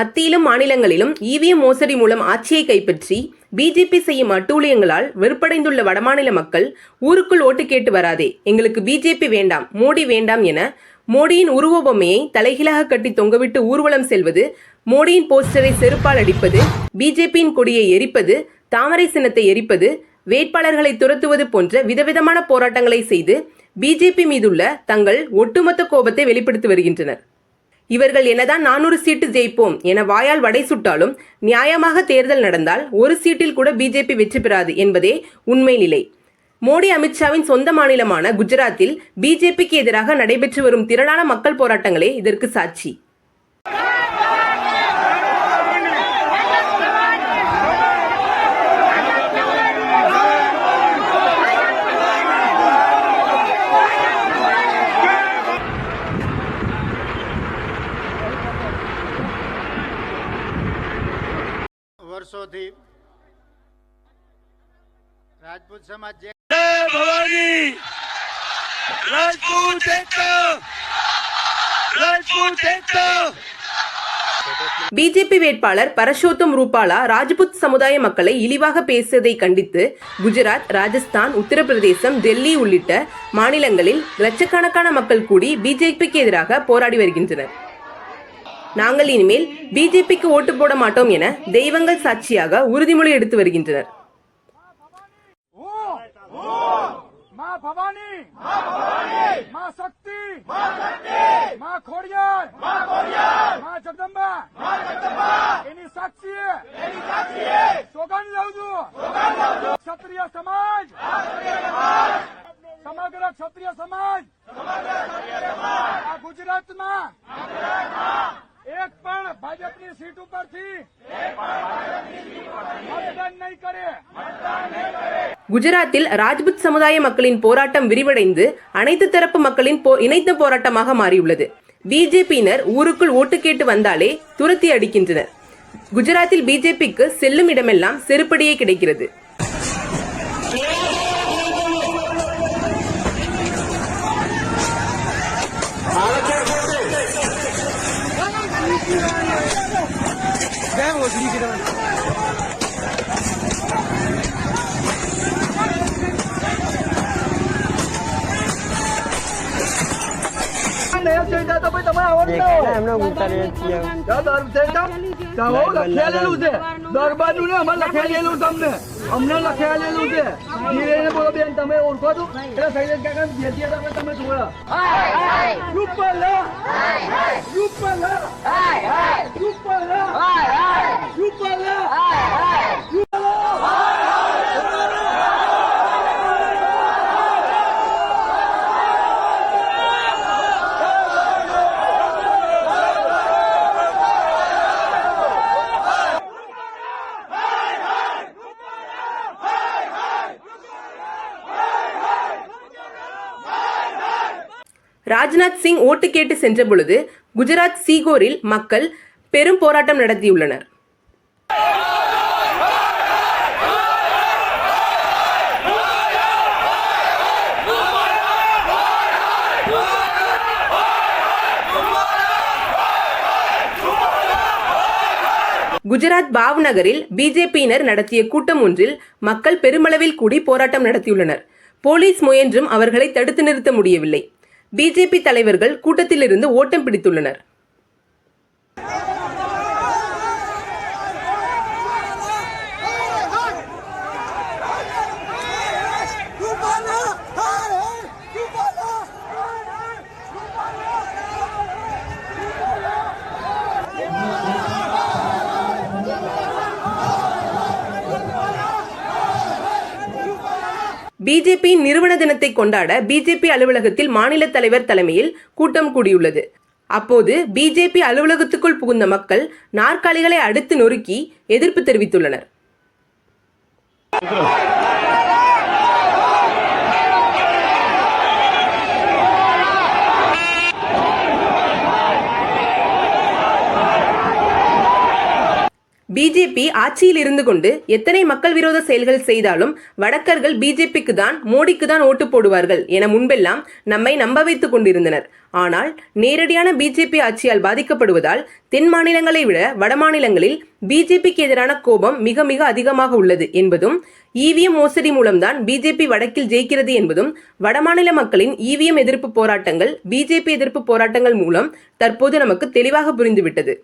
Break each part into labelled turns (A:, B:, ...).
A: மத்தியிலும் மாநிலங்களிலும் இவிஎம் மோசடி மூலம் ஆட்சியை கைப்பற்றி பிஜேபி செய்யும் அட்டூழியங்களால் வெறுப்படைந்துள்ள வடமாநில மக்கள் ஊருக்குள் ஓட்டு கேட்டு வராதே. எங்களுக்கு பிஜேபி வேண்டாம் மோடி வேண்டாம் என மோடியின் உருவபொம்மையை தலைகீழாக கட்டி தொங்கவிட்டு ஊர்வலம் செல்வது மோடியின் போஸ்டரை செருப்பால் அடிப்பது பிஜேபியின் கொடியை எரிப்பது தாமரை சின்னத்தை எரிப்பது வேட்பாளர்களை துரத்துவது போன்ற விதவிதமான போராட்டங்களை செய்து பிஜேபி மீதுள்ள தங்கள் ஒட்டுமொத்த கோபத்தை வெளிப்படுத்தி வருகின்றனர். இவர்கள் என்னதான் நானூறு சீட்டு ஜெயிப்போம் என வாயால் வடை சுட்டாலும் நியாயமாக தேர்தல் நடந்தால் ஒரு சீட்டில் கூட பிஜேபி வெற்றி பெறாது என்பதே உண்மை நிலை. மோடி அமித்ஷாவின் சொந்த மாநிலமான குஜராத்தில் பிஜேபிக்கு எதிராக நடைபெற்று வரும் திரளான மக்கள் போராட்டங்களே இதற்கு சாட்சி.
B: વર્ષોથી રાજપૂત સમાજ જે
C: જય ભવાની રાજપૂત એકતા રાજપૂત એકતા
A: பிஜேபி வேட்பாளர் பரஷோத்தம் ரூபாலா ராஜ்புத் சமுதாய மக்களை இழிவாக பேசியதை கண்டித்து குஜராத் ராஜஸ்தான் உத்தரப்பிரதேசம் டெல்லி உள்ளிட்ட மாநிலங்களில் லட்சக்கணக்கான மக்கள் கூடி பிஜேபிக்கு எதிராக போராடி வருகின்றனர் நாங்கள் இனிமேல் பிஜேபிக்கு ஓட்டு போட மாட்டோம் என தெய்வங்கள் சாட்சியாக உறுதிமொழி எடுத்து வருகின்றனர்
D: ક્ષત્રિય સમાજ સમગ્ર ક્ષત્રિય સમાજ આ ગુજરાતમાં એક પણ ભાજપની સીટ ઉપરથી મતદાન નહીં કરે
A: குஜராத்தில் ராஜ்புத் சமுதாய மக்களின் போராட்டம் விரிவடைந்து அனைத்து தரப்பு மக்களின் போ இணைத்த போராட்டமாக மாறியுள்ளது பிஜேபியினர் ஊருக்குள் ஓட்டு கேட்டு வந்தாலே துரத்தி அடிக்கின்றனர் குஜராத்தில் பிஜேபிக்கு செல்லும் இடமெல்லாம் செருப்படியே கிடைக்கிறது
E: એમને ઉતારીએ છીએ
D: લખેલું છે. દરબારનું ને અમારે લખેલું તમને અમને. લખેલું છે. ધીરે બોલો બેન તમે ઓળખો છો? એટલે શૈલેષ કાકા જેથી તમે તમે જોયા. રૂપલા રૂપલા રૂપલા
A: ராஜ்நாத் சிங் ஓட்டு கேட்டு சென்ற பொழுது குஜராத் சீகோரில் மக்கள் பெரும் போராட்டம் நடத்தியுள்ளனர். குஜராத் பாவ் நகரில் பிஜேபியினர் நடத்திய கூட்டம் ஒன்றில் மக்கள் பெருமளவில் கூடி போராட்டம் நடத்தியுள்ளனர். போலீஸ் முயன்றும் அவர்களை தடுத்து நிறுத்த முடியவில்லை. பிஜேபி தலைவர்கள் கூட்டத்திலிருந்து ஓட்டம் பிடித்துள்ளனர். பிஜேபியின் நிறுவன தினத்தை கொண்டாட பிஜேபி அலுவலகத்தில் மாநில தலைவர் தலைமையில் கூட்டம் கூடியுள்ளது. அப்போது பிஜேபி அலுவலகத்துக்குள் புகுந்த மக்கள் நாற்காலிகளை அடுத்து நொறுக்கி எதிர்ப்பு தெரிவித்துள்ளனர். பிஜேபி ஆட்சியில் இருந்து கொண்டு எத்தனை மக்கள் விரோத செயல்கள் செய்தாலும் வடக்கர்கள் பிஜேபிக்கு தான் மோடிக்கு தான் ஓட்டு போடுவார்கள் என முன்பெல்லாம் நம்மை நம்ப வைத்துக் கொண்டிருந்தனர். ஆனால் நேரடியான பிஜேபி ஆட்சியால் பாதிக்கப்படுவதால் தென் மாநிலங்களை விட வட மாநிலங்களில் பிஜேபிக்கு எதிரான கோபம் மிக மிக அதிகமாக உள்ளது என்பதும் இவிஎம் மோசடி மூலம்தான் பிஜேபி வடக்கில் ஜெயிக்கிறது என்பதும் வடமாநில மக்களின் இவிஎம் எதிர்ப்பு போராட்டங்கள் பிஜேபி எதிர்ப்பு போராட்டங்கள் மூலம் தற்போது நமக்கு தெளிவாக புரிந்துவிட்டது.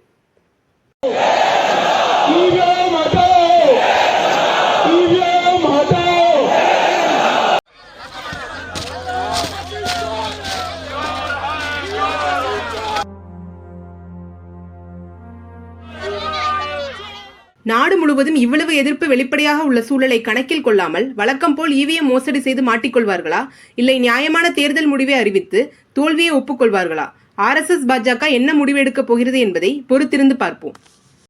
A: நாடு முழுவதும் இவ்வளவு எதிர்ப்பு வெளிப்படையாக உள்ள சூழலை கணக்கில் கொள்ளாமல் வழக்கம் போல் இவிஎம் மோசடி செய்து மாட்டிக்கொள்வார்களா? இல்லை நியாயமான தேர்தல் முடிவை அறிவித்து தோல்வியை ஒப்புக்கொள்வார்களா? ஆர்எஸ்எஸ் பாஜக என்ன முடிவெடுக்கப் போகிறது என்பதை பொறுத்திருந்து பார்ப்போம்.